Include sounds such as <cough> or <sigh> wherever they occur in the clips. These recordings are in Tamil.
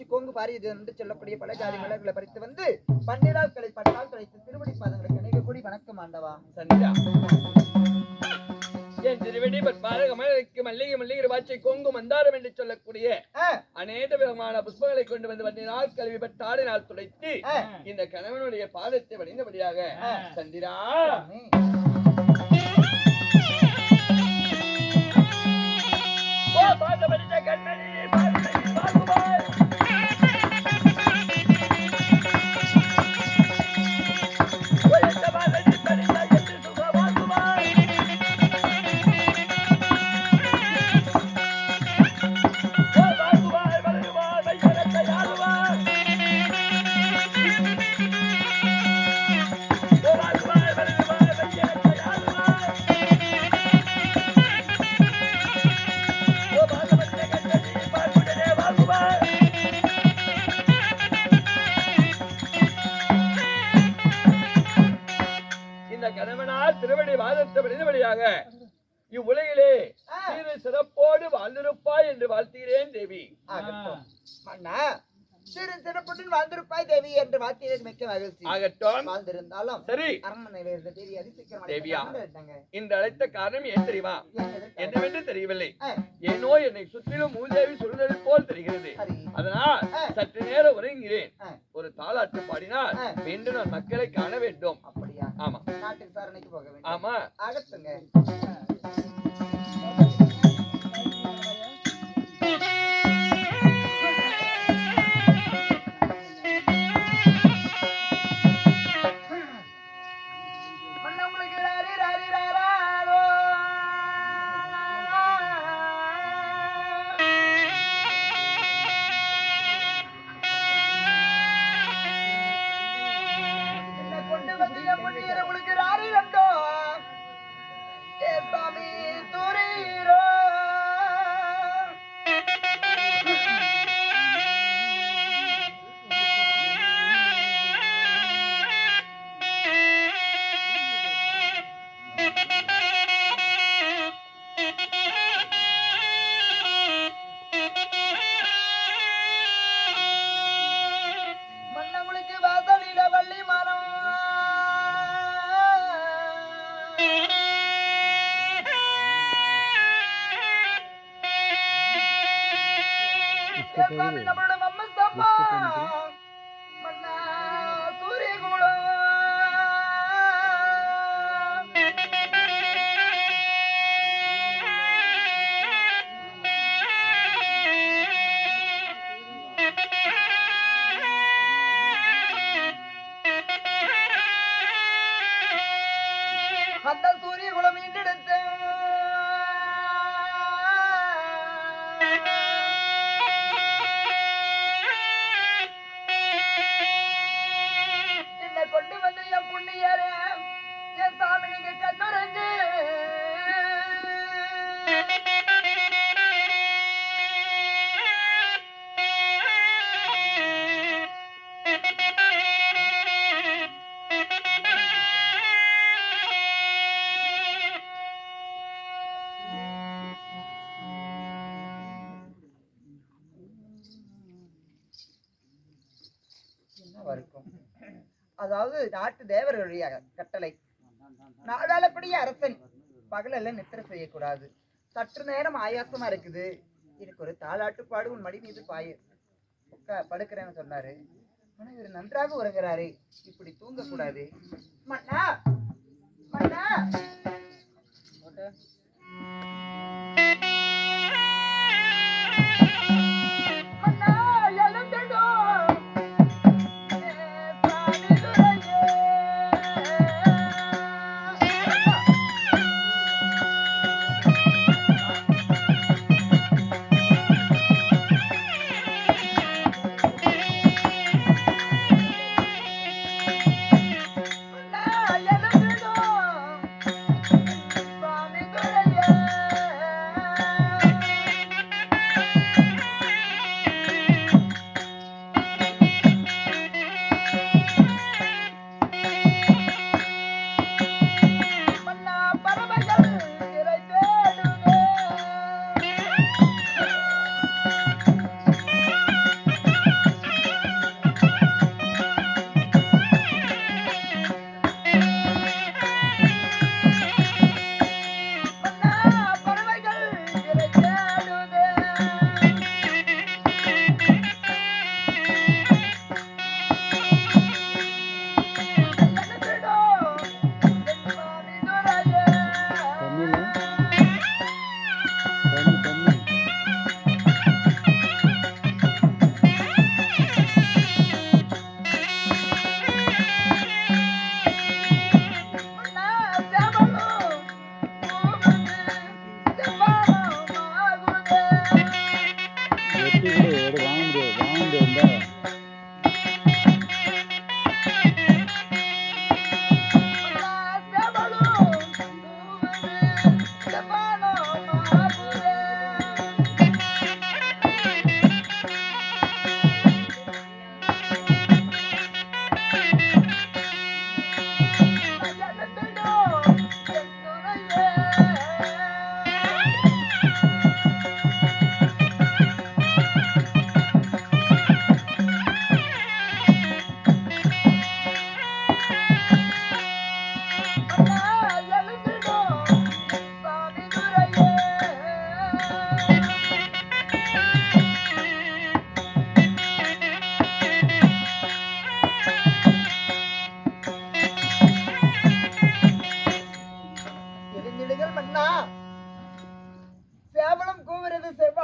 இரவாச்சி கோங்கு பாரியது என்று சொல்லக்கூடிய பல ஜாதி மலர்களை பறித்து வந்து பன்னிரால் களை பட்டால் கிடைத்த திருவடி பாதங்களுக்கு கூடி வணக்கம் ஆண்டவா சந்திரா என் திருவடி பற்பாத கமலுக்கு மல்லிகை மல்லிகை வாச்சை கொங்கு மந்தாரம் என்று சொல்லக்கூடிய அநேக விதமான புஷ்பங்களை கொண்டு வந்து கல்வி பட்டாடு நாள் துடைத்து. இந்த கணவனுடைய பாதத்தை வடிந்தபடியாக. சந்திரா சாமி. திருவடி வாதத்தை வழிந்தபடியாக இவ்வுலகிலே சிறப்போடு வாழ்ந்திருப்பாய் என்று வாழ்த்துகிறேன் தேவி. மன்னா சிறு சிறப்புடன் வாழ்ந்திருப்பாய் தேவி என்று வார்த்தையில் மிக்க மகிழ்ச்சி. ஆகட்டும். வாழ்ந்திருந்தாலும் சரி. அரண்மனையில இருந்த தேவி அதிசீக்கிரம் தேவியா? இந்த அழைத்த காரணம் ஏன் தெரியுமா? என்னவென்று தெரியவில்லை. ஏனோ என்னை சுற்றிலும் மூதேவி சுழல் போல் தெரிகிறது. அதனால். சற்று நேரம் உறங்குகிறேன். ஒரு தாளாட்டு பாடினால். மீண்டும் நான் மக்களை காண வேண்டும். அப்படியா? ஆமா. நாட்டு விசாரணைக்கு போக வேண்டும். ஆமா. ஆகட்டுங்க. மம்ம அதாவது நாட்டு தேவர்களுடைய கட்டளை. நாடாளப்படிய அரசன். பகலெல்லாம் நித்திர செய்யக்கூடாது. சற்று நேரம் ஆயாசமா இருக்குது. எனக்கு ஒரு தாளாட்டு பாடு உன் மடி மீது பாயு படுக்கிறேன்னு சொன்னாரு. ஆனா இவர் நன்றாக உறங்குறாரு. இப்படி தூங்க கூடாது மன்னா! மன்னா! மன்னா எழுந்திடோ!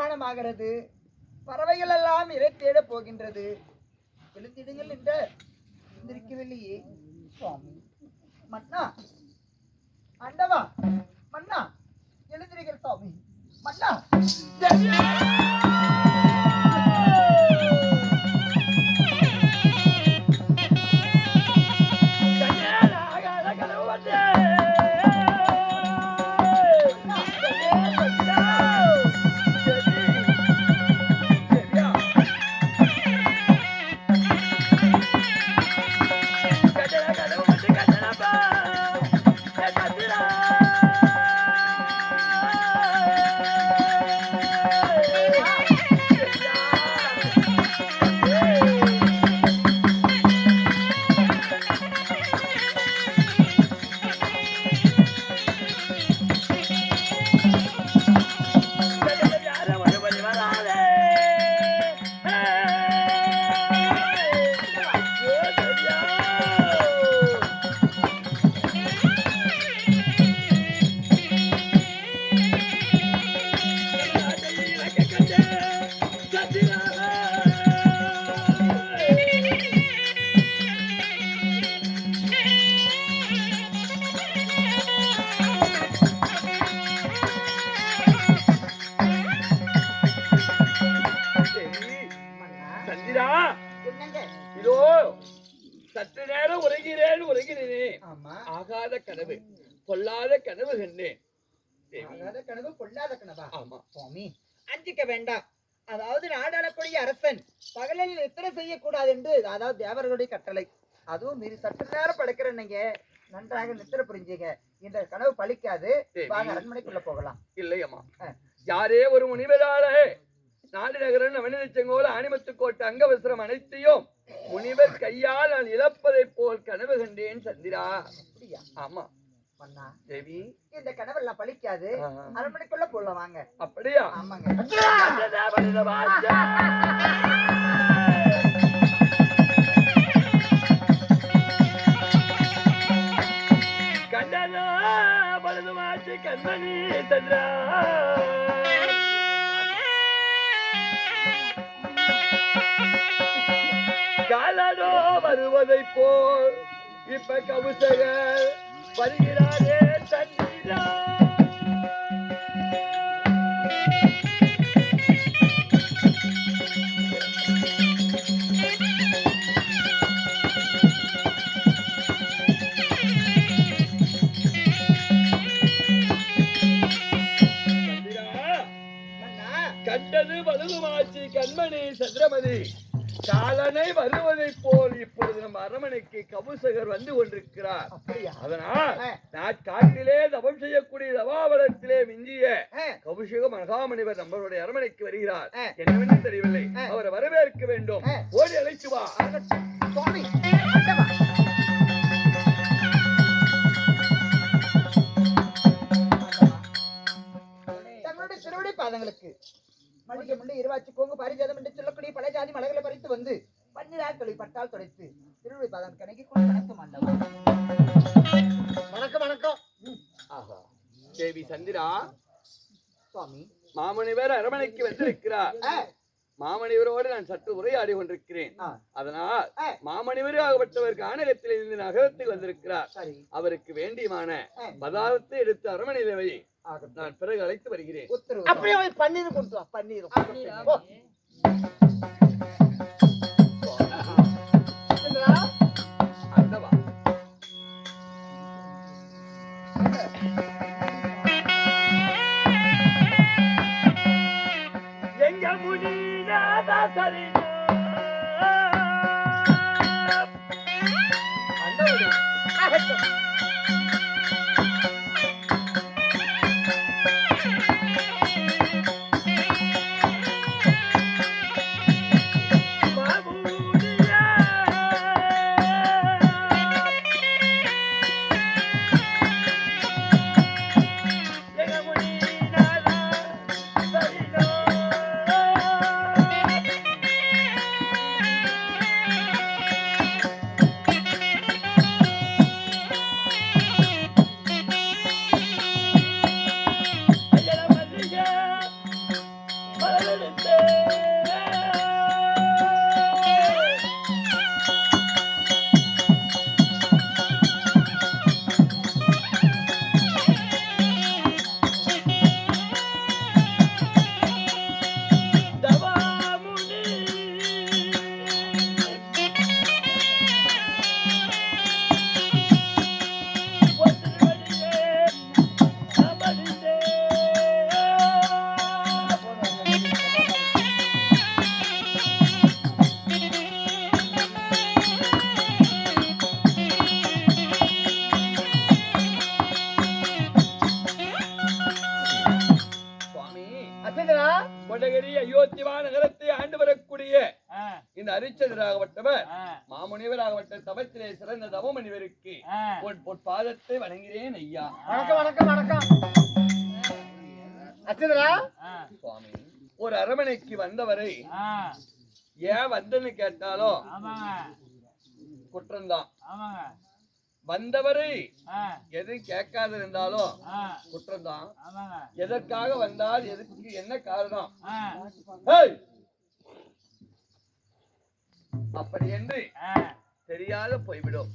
கூவுறது பறவைகள் எல்லாம் இறை தேட போகின்றது. எழுந்திடுங்கள் என்ற எந்திரிக்கவில்லையே. சுவாமி. மன்னா. அண்டவா மன்னா. எழுந்திருக்கிற சுவாமி. மன்னா. என்னங்க? இதோ சற்று நேரம் உறகிறேனே ஆமா. ஆகாத கனவு கொல்லாத கனவு கண்டேன். ஆகாத கனவு கொள்ளாத கனவா? ஆமா. சுவாமி அஞ்சிக்க வேண்டாம். அதாவது நாடாளக்கூடிய அரசன் பகலில் நித்திரை செய்யக்கூடாது என்று அதாவது தேவர்களுடைய கட்டளை. அதுவும் மீறி சற்று நேரம் படுக்கிற நீங்க நன்றாக நித்திரை புரிஞ்சுங்க. இந்த கனவு. வாங்க அரண்மனைக்குள்ள போகலாம். இல்லையம்மா. யாரே ஒரு முனிவராலே நாடு நகரன் நவநிலை செங்கோல் ஆணிமத்து கோட்டை அங்கவஸ்திரம் அனைத்தையும் முனிவர் கையால் நான் இழப்பதைப் போல் கனவு கண்டேன் சந்திரா. ஆமா. தேவி. இந்த கனவெல்லாம் பழிக்காது. ஆஹா. அரண்மனைக்குள்ள போல வாங்க. அப்படியா? ஆமாங்க. கண்டனோ பழுதுமாச்சு கண்மணி சந்திரா. வருவதைப் போல் இப்ப கவுசகர் வருகிறாரே தண்ணீரா கண்டது பழுதுமாச்சு கண்மணி சந்திரமதி. காலனை வருவதைப் போல் இப்பொழுது நம்ம அரமனைக்கு கபுசகர் வந்து கொண்டிருக்கிறார் அதனால். நான் காட்டிலே தவம் செய்யக்கூடிய தவாபலத்திலே மிஞ்சிய ஆ, கபுஷக மகாமணிவர் நம்மளுடைய அரமனைக்கு வருகிறார். என்னவென்று தெரியவில்லை. அவரை வரவேற்க வேண்டும். ஓடி அழைத்து வா. சுவாமி. தங்களுடைய திருவடி பாதங்களுக்கு மல்லிகை முள்ளு இருவாச்சி கோங்கு பாரிஜாதம் என்று சொல்லக்கூடிய பல ஜாதி மலைகளை பறித்து வந்து பன்னிராக்களை பட்டால் துடைத்து திருவடி பாதம் கணக்கி கொண்டு வணக்கம் ஆண்டவா வணக்கம் வணக்கம். ஆஹா. தேவி சந்திரா. சுவாமி. மாமணிவர் அரமனைக்கு வந்திருக்கிறார். ஆ, மாமணிவரோடு நான் சற்று உரையாடி கொண்டிருக்கிறேன். அதனால் ஆ, மாமணிவரே ஆகப்பட்டவர் கானகத்தில் இருந்து நகரத்துக்கு வந்திருக்கிறார். அவருக்கு வேண்டியமான பதார்த்தத்தை எடுத்து அரமனையில் வை நான் பிறகு அழைத்து வருகிறேன். அப்படியே பன்னீர் கொடுத்து வா பன்னீர்? அரிச்சந்திராகப்பட்டவர் மாமுனிவராகப்பட்ட தவத்திலே சிறந்த தவமணிவருக்கு உன் பொற்பாதத்தை வணங்குகிறேன் ஐயா. வணக்கம் வணக்கம் வணக்கம். சுவாமி ஒரு அரமனைக்கு வந்தவரை ஏன் வந்தன்னு கேட்டாலும் குற்றம்தான். வந்தவரை எதுவும் கேட்காது இருந்தாலும் குற்றம்தான். எதற்காக வந்தால் எதுக்கு என்ன காரணம்! அப்படி என்று தெரியாத போய்விடும்.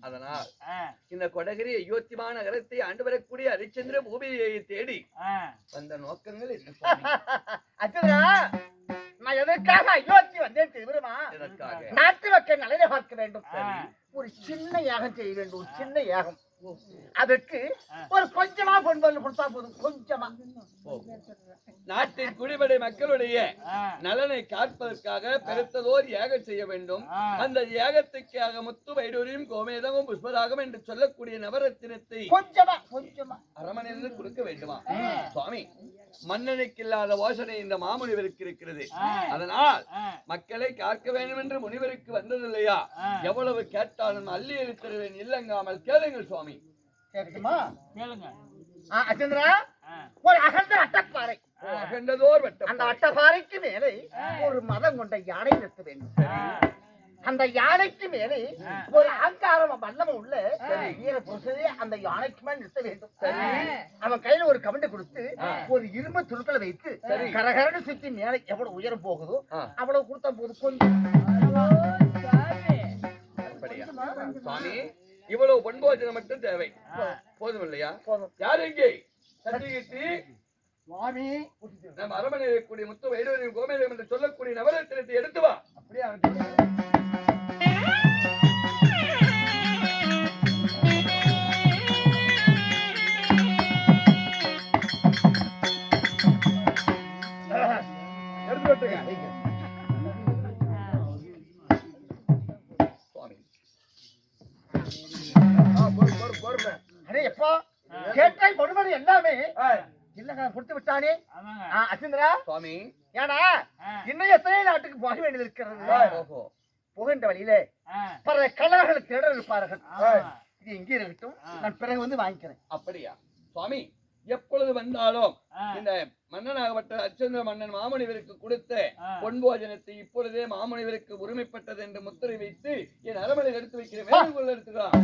அதனால் இந்த கொடகிரி அயோத்திமா நகரத்தை ஆண்டு வரக்கூடிய ஹரிச்சந்திர பூமியை தேடி வந்த நோக்கங்கள் என்ன <laughs> நான் எதற்காக அயோத்தி வந்தேன் தெரியுமா? நாட்டு மக்கள் நலனை பார்க்க வேண்டும். ஒரு சின்ன யாகம் செய்ய வேண்டும். ஒரு சின்ன யாகம். அதற்கு ஒரு கொஞ்சமா பொன்பொருள் கொடுத்தா போதும் கொஞ்சமா. நாட்டின் குடிபடை மக்களுடைய நலனை காப்பதற்காக பெருத்ததோர் யாகம் செய்ய வேண்டும். அந்த யாகத்துக்காக முத்து வைடூரியும் கோமேதமும் புஷ்பராகம் என்று சொல்லக்கூடிய நவரத்தினத்தை கொஞ்சமா கொஞ்சமா. அரமனையில் கொடுக்க வேண்டுமா? சுவாமி மன்னனுக்கு இல்லாத யோசனை இந்த மாமுனிவருக்கு இருக்கிறது. அதனால் மக்களை காக்க வேண்டும் என்று முனிவருக்கு வந்ததில்லையா? எவ்வளவு கேட்டாலும் அள்ளி எழுத்தருவேன் இல்லங்காமல் கேளுங்கள் சுவாமி. கேட்குமா கேளுங்க. ஆ, அச்சந்திரா ஒரு அகன்ற அட்டப்பாறை. அகண்டதோர் அந்த அட்டப்பாறைக்கு மேலே ஒரு மதம் கொண்ட யானை நிறுத்த வேண்டும். அந்த யானைக்கு மேலே ஒரு அகங்காரம் வல்லம உள்ள வீர அந்த யானைக்கு மேல் நிறுத்த வேண்டும். அவன் கையில ஒரு கவண்டை கொடுத்து ஒரு இரும்பு துணுக்களை வைத்து கரகரன்னு சுத்தி மேலே எவ்வளவு உயரம் போகுதோ. அவ்வளவு கொடுத்தா போது கொஞ்சம்? இவ்வளவு பொன்போஜனம் மட்டும் தேவை. போதும். இல்லையா யார் எங்கே சத்தியகீர்த்தி சுவாமி. நம் அரமனையில் இருக்கக்கூடிய முத்து வைடூரியம் கோமேதம் என்று சொல்லக்கூடிய நவரத்தினத்தை எடுத்து வா. அப்படியே புகின்ற வழியில பல கலர்கள் தேட இருப்பார்கள். இது இங்கே இருக்கட்டும் நான் பிறகு வந்து வாங்கிக்கிறேன். அப்படியா? சுவாமி எப்பொழுது வந்தாலும். இந்த மன்னனாகப்பட்ட அச்சந்திர மன்னன் மாமுனிவருக்கு கொடுத்த ஆ. பொன்போஜனத்தை இப்பொழுதே மாமுனிவருக்கு உரிமைப்பட்டது என்று முத்திரை வைத்து என் அரமனையில் எடுத்து வைக்கிறேன். எடுத்துக்கலாம்.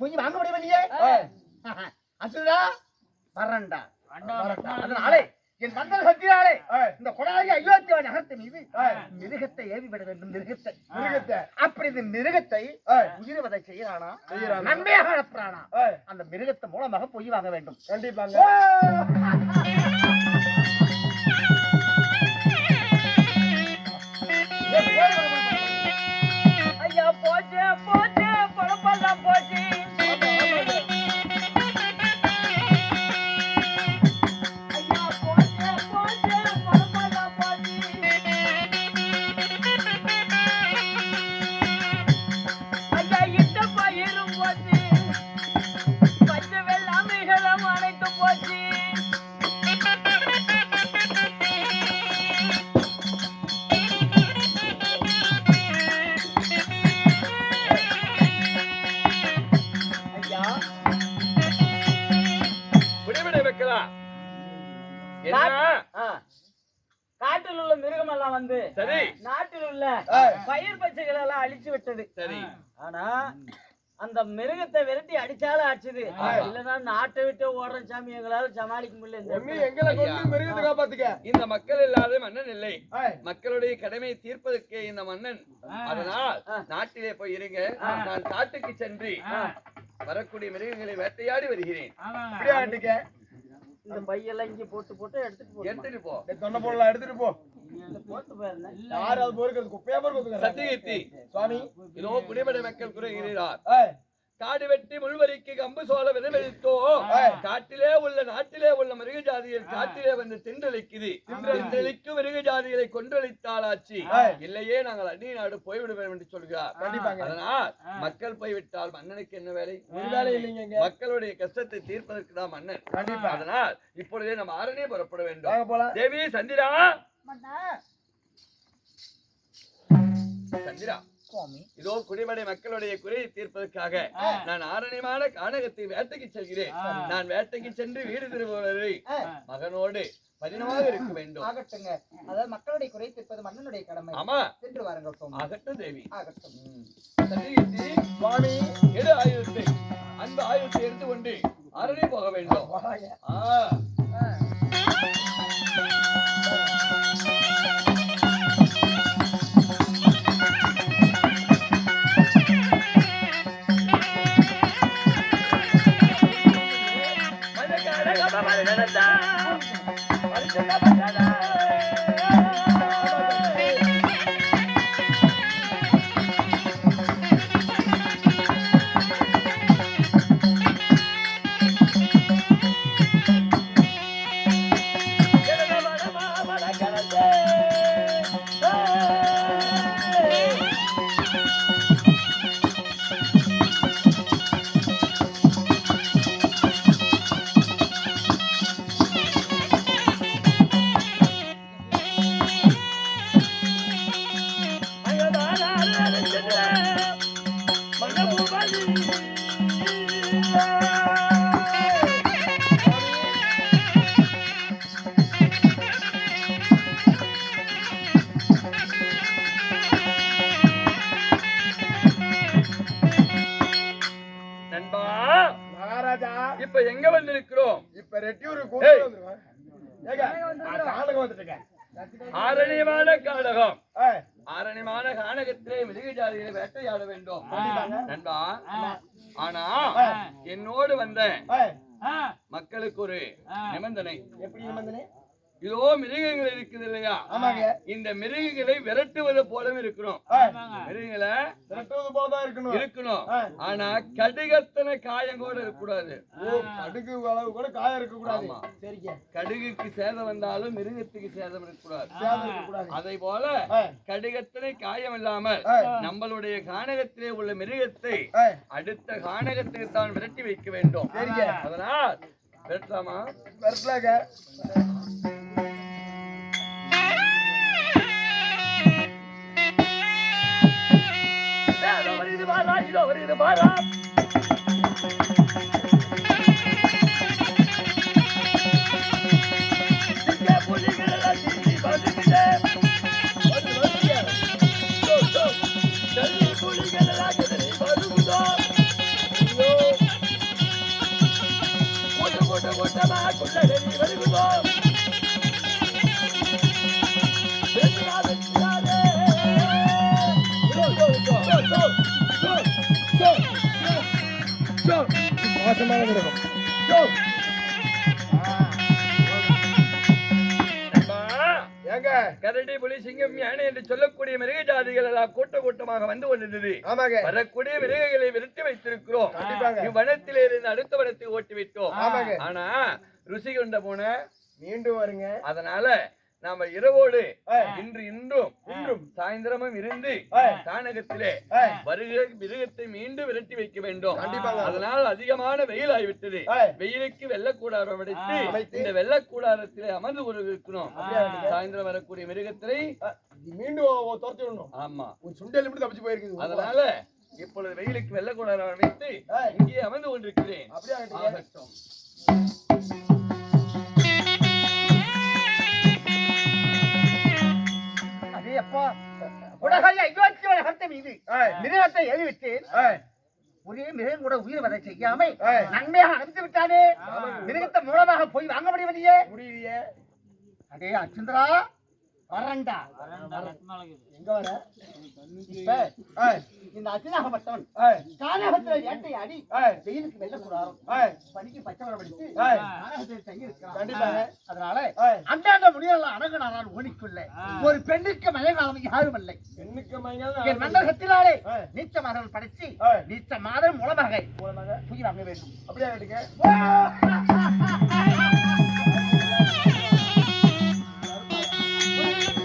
போய் வாங்க முடியவில்லையே அச்சந்திரா வரண்டா வேண்டாம். அதனாலே என் மந்தர சக்தியாலே இந்த கொடாரி அயோத்தியா நகரத்தின் மீது மிருகத்தை ஏவி விட வேண்டும் மிருகத்தை. மிருகத்தை. அப்படி இந்த மிருகத்தை உயிர்வதை செய்யறானா நன்மையாக அனுப்புறானா அந்த மிருகத்தை மூலமாக பொய் வாங்க வேண்டும். கண்டிப்பாங்க. அடிச்சது. இல்லன்னா நாட்டை விட்டு ஓடுற சாமி எங்களால சமாளிக்க முடியல இந்த மக்கள் இல்லாத மன்னன் இல்லை. மக்களுடைய கடமையை தீர்ப்பதற்கே இந்த மன்னன். அதனால் நாட்டிலே போய் இருங்க. நான் காட்டுக்கு சென்று வரக்கூடிய மிருகங்களை வேட்டையாடி வருகிறேன். ஆமாங்க இந்த பையெல்லாம் இங்க போட்டு போட்டு எடுத்துட்டு போட்டு எடுத்துட்டு போ. போட்டு போயிருந்தேன் இல்ல சத்தியகீர்த்தி. சுவாமி. இதோ குடிமடை மக்கள் குறைகிறார் காடு வெட்டி முள்வரிக்கு கம்பு சோள விதமெடுத்தோ காட்டிலே உள்ள நாட்டிலே உள்ள மிருக ஜாதிகள் காட்டிலே வந்து தின்றளிக்குது. தின்றளிக்கு மிருக ஜாதிகளை கொன்றளித்தாலாச்சு. இல்லையே நாங்கள் அந்நிய நாடு போய்விடுவோம் என்று சொல்கிறார். கண்டிப்பாங்க. அதனால் மக்கள் போய்விட்டால் மன்னனுக்கு என்ன வேலை? ஒரு வேலை இல்லைங்க மக்களுடைய கஷ்டத்தை தீர்ப்பதற்கு தான் மன்னன். கண்டிப்பா. அதனால் இப்பொழுதே நம்ம ஆரணே புறப்பட வேண்டும். தேவி சந்திரா. சந்திரா. இதோ குடிமடை மக்களுடைய குறையை தீர்ப்பதற்காக நான் ஆரணியமான கானகத்தை வேட்டைக்கு செல்கிறேன். நான் வேட்டைக்கு சென்று வீடு திரும்புவதை மகனோடு பதினமாக இருக்க வேண்டும். ஆகட்டுங்க. அதாவது மக்களுடைய குறை தீர்ப்பது மன்னனுடைய கடமை. ஆமா. சென்று வாருங்கள் ஆகட்டும் தேவி. ஆகட்டும். சுவாமி எடு ஆயுதத்தை அந்த ஆயுதத்தை எடுத்து கொண்டு அரணி போக வேண்டும். ஆ. மகாராஜா இப்ப எங்க வந்திருக்கிறோம்? இப்ப ரெட்டியூர் ஆரணியமான காடகம் ஆரணியமான கானகத்திலே மிருக ஜாதிகளை வேட்டையாட வேண்டும். நண்பா ஆனா என்னோடு வந்த மக்களுக்கு ஒரு நிபந்தனை. எப்படி நிபந்தனை? இதோ மிருகங்கள் இருக்குது இல்லையா ஆமாங்க. இந்த மிருகங்களை விரட்டுவது போலவும் இருக்கணும் மிருகங்களை விரட்டுவது போலதான் இருக்கணும். இருக்கணும். ஆனா கடுகத்தனை காயம் கூட இருக்கக்கூடாது. ஓ கடுகு அளவு கூட காயம் இருக்க கூடாது கடுகுக்கு சேதம் வந்தாலும் மிருகத்துக்கு சேதம் இருக்கக்கூடாது. சேதம் இருக்க கூடாது அதை போல கடுகத்தனை காயம் இல்லாமல் நம்மளுடைய கானகத்திலே உள்ள மிருகத்தை அடுத்த கானகத்துக்கு தான் விரட்டி வைக்க வேண்டும். சரிங்க. அதனால் விரட்டலாமா? விரட்டலாங்க. இதோ வருகிறது பாரா மோசமான ஏங்க கரடி புலி சிங்கம் யானை என்று சொல்லக்கூடிய மிருக ஜாதிகள் எல்லாம் கூட்ட கூட்டமாக வந்து கொண்டிருந்தது. ஆமாங்க. வரக்கூடிய மிருகங்களை விரட்டி வைத்திருக்கிறோம். இவ்வனத்திலே இருந்து அடுத்த வனத்தை ஓட்டி விட்டோம். ஆனா ருசி கொண்ட போன மீண்டும் வருங்க. அதனால நாம இரவோடு. இன்று இன்றும் இன்றும். சாயந்தரமும் இருந்து. தானகத்திலே ஏய். வருகிற மிருகத்தை மீண்டும் விரட்டி வைக்க வேண்டும் கண்டிப்பாங்க. அதனால் அதிகமான வெயில் ஆகிவிட்டது. வெயிலுக்கு வெள்ளக்கூடாரம் அடைத்து. இந்த வெள்ளக்கூடாரத்திலே அமர்ந்து கொண்டு இருக்கணும்? சாயந்தரம் வரக்கூடிய மிருகத்திலே மீண்டும் துரத்தி விடணும் ஆமா ஒரு சுண்டல் மட்டும் தப்பிச்சு போயிருக்குது அதனால இப்பொழுது வெயிலுக்கு வெள்ளக்கூடாரம் அமைத்து ஏய். இங்கே அமர்ந்து கொண்டிருக்கிறேன் அப்படியே. ஆகட்டும் உலகைய ஐயோச்சி உலகத்தை மீது மிருகத்தை எழுவிட்டு ஒரே மிருகம் கூட உயிர் வரை செய்யாமல் நன்மையாக அனுப்பித்து விட்டானே. மிருகத்தை மூலமாக போய் வாங்க முடியவில்லையே. முடியலையே அதே அச்சுந்தரா வரண்டா. எங்க வர? இப்ப. இந்த அச்சுனாகப்பட்டவன் கானகத்துல வேட்டையாடி வெயிலுக்கு வெள்ளக்கூடாதும் பனிக்கு பச்சை மரம் படித்து கானகத்தில் தங்கி இருக்கிறான். அதனால அந்தாண்ட முடியலாம் அணுகுனாரால் ஓடிக்கொள்ள ஒரு பெண்ணுக்கு மயங்காலம் யாரும் இல்லை என் மண்டலத்தினாலே நீச்ச மகன் படைச்சு நீச்ச மாதம் மூலமாக மூலமாக தூக்கி வாங்க வேண்டும். அப்படியே <laughs>